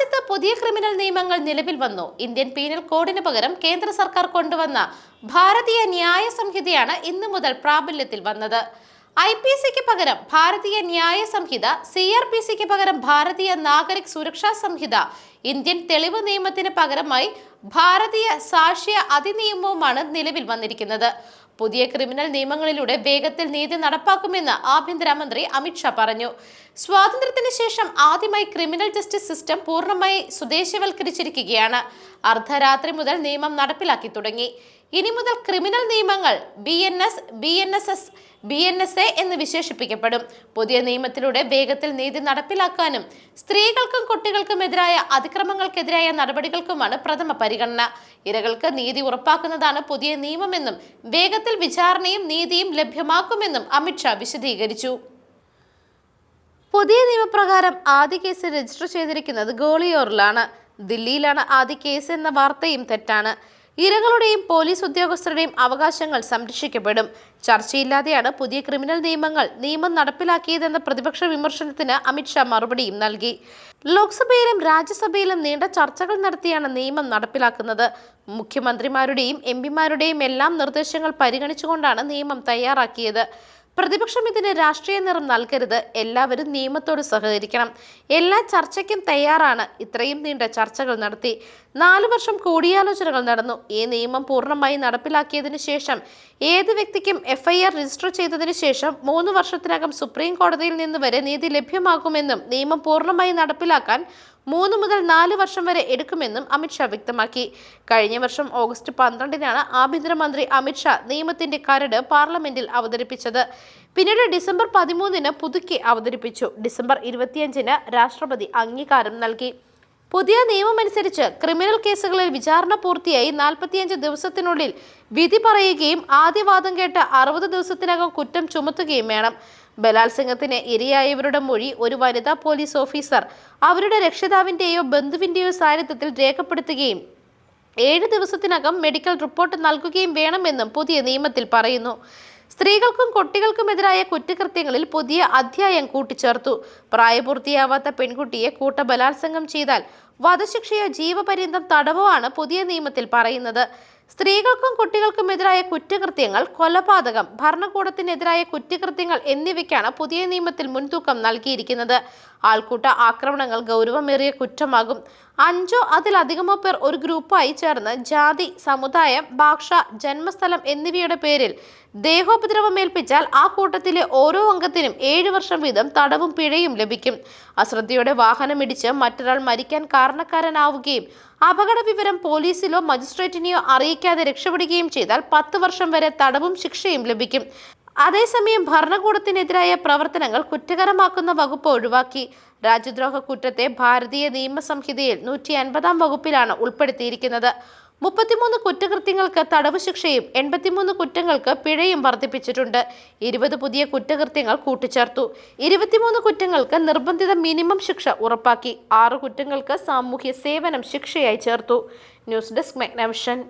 രാജ്യത്ത് പുതിയ ക്രിമിനൽ നിയമങ്ങൾ നിലവിൽ വന്നു. ഇന്ത്യൻ പീനൽ കോഡിന് പകരം കേന്ദ്ര സർക്കാർ കൊണ്ടുവന്ന ഭാരതീയ ന്യായ സംഹിതയാണ് ഇന്നു മുതൽ പ്രാബല്യത്തിൽ വന്നത്. ഐ പി സിക്ക് പകരം ഭാരതീയ ന്യായ സംഹിത സി ആർ പി സിക്ക് പകരം ഭാരതീയ നാഗരിക് സുരക്ഷാ സംഹിത ഇന്ത്യൻ തെളിവ് നിയമത്തിന് പകരമായി ഭാരതീയ സാക്ഷ്യ അതിനിയമവുമാണ് നിലവിൽ വന്നിരിക്കുന്നത്. പുതിയ ക്രിമിനൽ നിയമങ്ങളിലൂടെ വേഗത്തിൽ നീതി നടപ്പാക്കുമെന്ന് ആഭ്യന്തരമന്ത്രി അമിത്ഷാ പറഞ്ഞു. സ്വാതന്ത്ര്യത്തിന് ശേഷം ആദ്യമായി ക്രിമിനൽ ജസ്റ്റിസ് സിസ്റ്റം പൂർണമായി സ്വദേശവൽക്കരിച്ചിരിക്കുകയാണ് അർദ്ധരാത്രി മുതൽ നിയമം നടപ്പിലാക്കി തുടങ്ങി. ഇനി മുതൽ ക്രിമിനൽ നിയമങ്ങൾ B N S B N S S B N S A എന്ന് വിശേഷിപ്പിക്കപ്പെടും. പുതിയ നിയമത്തിലൂടെ വേഗത്തിൽ നീതി നടപ്പിലാക്കാനും സ്ത്രീകൾക്കും കുട്ടികൾക്കും എതിരായ അതിക്രമങ്ങൾക്കെതിരായ നടപടികൾക്കുമാണ് പ്രഥമ പരിഗണന. ഇരകൾക്ക് നീതി ഉറപ്പാക്കുന്നതാണ് പുതിയ നിയമമെന്നും വേഗത്തിൽ വിചാരണയും നീതിയും ലഭ്യമാക്കുമെന്നും അമിത്ഷാ വിശദീകരിച്ചു. പുതിയ നിയമപ്രകാരം ആദ്യ കേസ് രജിസ്റ്റർ ചെയ്തിരിക്കുന്നത് ഗോളിയോറിലാണ്. ദില്ലിയിലാണ് ആദ്യ കേസ് എന്ന വാർത്തയും തെറ്റാണ്. ഇരകളുടെയും പോലീസ് ഉദ്യോഗസ്ഥരുടെയും അവകാശങ്ങൾ സംരക്ഷിക്കപ്പെടും. ചർച്ചയില്ലാതെയാണ് പുതിയ ക്രിമിനൽ നിയമങ്ങൾ നിയമം നടപ്പിലാക്കിയതെന്ന പ്രതിപക്ഷ വിമർശനത്തിന് അമിത്ഷാ മറുപടിയും നൽകി. ലോക്സഭയിലും രാജ്യസഭയിലും നീണ്ട ചർച്ചകൾ നടത്തിയാണ് നിയമം നടപ്പിലാക്കുന്നത്. മുഖ്യമന്ത്രിമാരുടെയും എം പിമാരുടെയും എല്ലാം നിർദ്ദേശങ്ങൾ പരിഗണിച്ചുകൊണ്ടാണ് നിയമം തയ്യാറാക്കിയത്. പ്രതിപക്ഷം ഇതിന് രാഷ്ട്രീയ നിറം നൽകരുത്. എല്ലാവരും നിയമത്തോട് സഹകരിക്കണം. എല്ലാ ചർച്ചയ്ക്കും തയ്യാറാണ്. ഇത്രയും നീണ്ട ചർച്ചകൾ നടത്തി. നാലു വർഷം കൂടിയാലോചനകൾ നടന്നു. ഈ നിയമം പൂർണമായി നടപ്പിലാക്കിയതിനു ശേഷം ഏത് വ്യക്തിക്കും എഫ്ഐആർ രജിസ്റ്റർ ചെയ്തതിനു ശേഷം മൂന്ന് വർഷത്തിനകം സുപ്രീം കോടതിയിൽ നിന്ന് വരെ നീതി ലഭ്യമാകുമെന്നും നിയമം പൂർണമായി നടപ്പിലാക്കാൻ മൂന്ന് മുതൽ നാല് വർഷം വരെ എടുക്കുമെന്നും അമിത്ഷാ വ്യക്തമാക്കി. കഴിഞ്ഞ വർഷം ഓഗസ്റ്റ് പന്ത്രണ്ടിനാണ് ആഭ്യന്തരമന്ത്രി അമിത്ഷാ നിയമത്തിന്റെ കരട് പാർലമെന്റിൽ അവതരിപ്പിച്ചത്. പിന്നീട് ഡിസംബർ പതിമൂന്നിന് പുതുക്കി അവതരിപ്പിച്ചു. ഡിസംബർ ഇരുപത്തിയഞ്ചിന് രാഷ്ട്രപതി അംഗീകാരം നൽകി. പുതിയ നിയമമനുസരിച്ച് ക്രിമിനൽ കേസുകളിൽ വിചാരണ പൂർത്തിയായി നാൽപ്പത്തിയഞ്ച് ദിവസത്തിനുള്ളിൽ വിധി പറയുകയും ആദ്യവാദം കേട്ട് അറുപത് ദിവസത്തിനകം കുറ്റം ചുമത്തുകയും വേണം. ബലാത്സംഗത്തിന് ഇരയായവരുടെ മൊഴി ഒരു വനിതാ പോലീസ് ഓഫീസർ അവരുടെ രക്ഷിതാവിന്റെയോ ബന്ധുവിന്റെയോ സാന്നിധ്യത്തിൽ രേഖപ്പെടുത്തുകയും ഏഴ് ദിവസത്തിനകം മെഡിക്കൽ റിപ്പോർട്ട് നൽകുകയും വേണമെന്നും പുതിയ നിയമത്തിൽ പറയുന്നു. സ്ത്രീകൾക്കും കുട്ടികൾക്കുമെതിരായ കുറ്റകൃത്യങ്ങളിൽ പുതിയ അധ്യായം കൂട്ടിച്ചേർത്തു. പ്രായപൂർത്തിയാവാത്ത പെൺകുട്ടിയെ കൂട്ടബലാത്സംഗം ചെയ്താൽ വധശിക്ഷയോ ജീവപര്യന്തം തടവുമാണ് പുതിയ നിയമത്തിൽ പറയുന്നത്. സ്ത്രീകൾക്കും കുട്ടികൾക്കുമെതിരായ കുറ്റകൃത്യങ്ങൾ കൊലപാതകം ഭരണകൂടത്തിനെതിരായ കുറ്റകൃത്യങ്ങൾ എന്നിവയ്ക്കാണ് പുതിയ നിയമത്തിൽ മുൻതൂക്കം നൽകിയിരിക്കുന്നത്. ആൾക്കൂട്ട ആക്രമണങ്ങൾ ഗൗരവമേറിയ കുറ്റമാകും. അഞ്ചോ അതിലധികമോ പേർ ഒരു ഗ്രൂപ്പായി ചേർന്ന് ജാതി സമുദായം ഭാഷ ജന്മസ്ഥലം എന്നിവയുടെ പേരിൽ ദേഹോപദ്രവമേൽപ്പിച്ചാൽ ആ കൂട്ടത്തിലെ ഓരോ അംഗത്തിനും ഏഴ് വർഷം വീതം തടവും പിഴയും ലഭിക്കും. അശ്രദ്ധയോടെ വാഹനമിടിച്ച് മറ്റൊരാൾ മരിക്കാൻ കാരണക്കാരനാവുകയും അപകട വിവരം പോലീസിലോ മജിസ്ട്രേറ്റിനെയോ അറിയിക്കാതെ രക്ഷപ്പെടുകയും ചെയ്താൽ പത്ത് വർഷം വരെ തടവും ശിക്ഷയും ലഭിക്കും. അതേസമയം ഭരണകൂടത്തിനെതിരായ പ്രവർത്തനങ്ങൾ കുറ്റകരമാക്കുന്ന വകുപ്പ് ഒഴിവാക്കി. രാജ്യദ്രോഹ കുറ്റത്തെ ഭാരതീയ നിയമസംഹിതയിൽ നൂറ്റി അൻപതാം വകുപ്പിലാണ് ഉൾപ്പെടുത്തിയിരിക്കുന്നത്. മുപ്പത്തിമൂന്ന് കുറ്റകൃത്യങ്ങൾക്ക് തടവ് ശിക്ഷയും എൺപത്തിമൂന്ന് കുറ്റങ്ങൾക്ക് പിഴയും വർദ്ധിപ്പിച്ചിട്ടുണ്ട്. ഇരുപത് പുതിയ കുറ്റകൃത്യങ്ങൾ കൂട്ടിച്ചേർത്തു. ഇരുപത്തിമൂന്ന് കുറ്റങ്ങൾക്ക് നിർബന്ധിത മിനിമം ശിക്ഷ ഉറപ്പാക്കി. ആറ് കുറ്റങ്ങൾക്ക് സാമൂഹ്യ സേവനം ശിക്ഷയായി ചേർത്തു. News desk മെഗ്നവിഷൻ.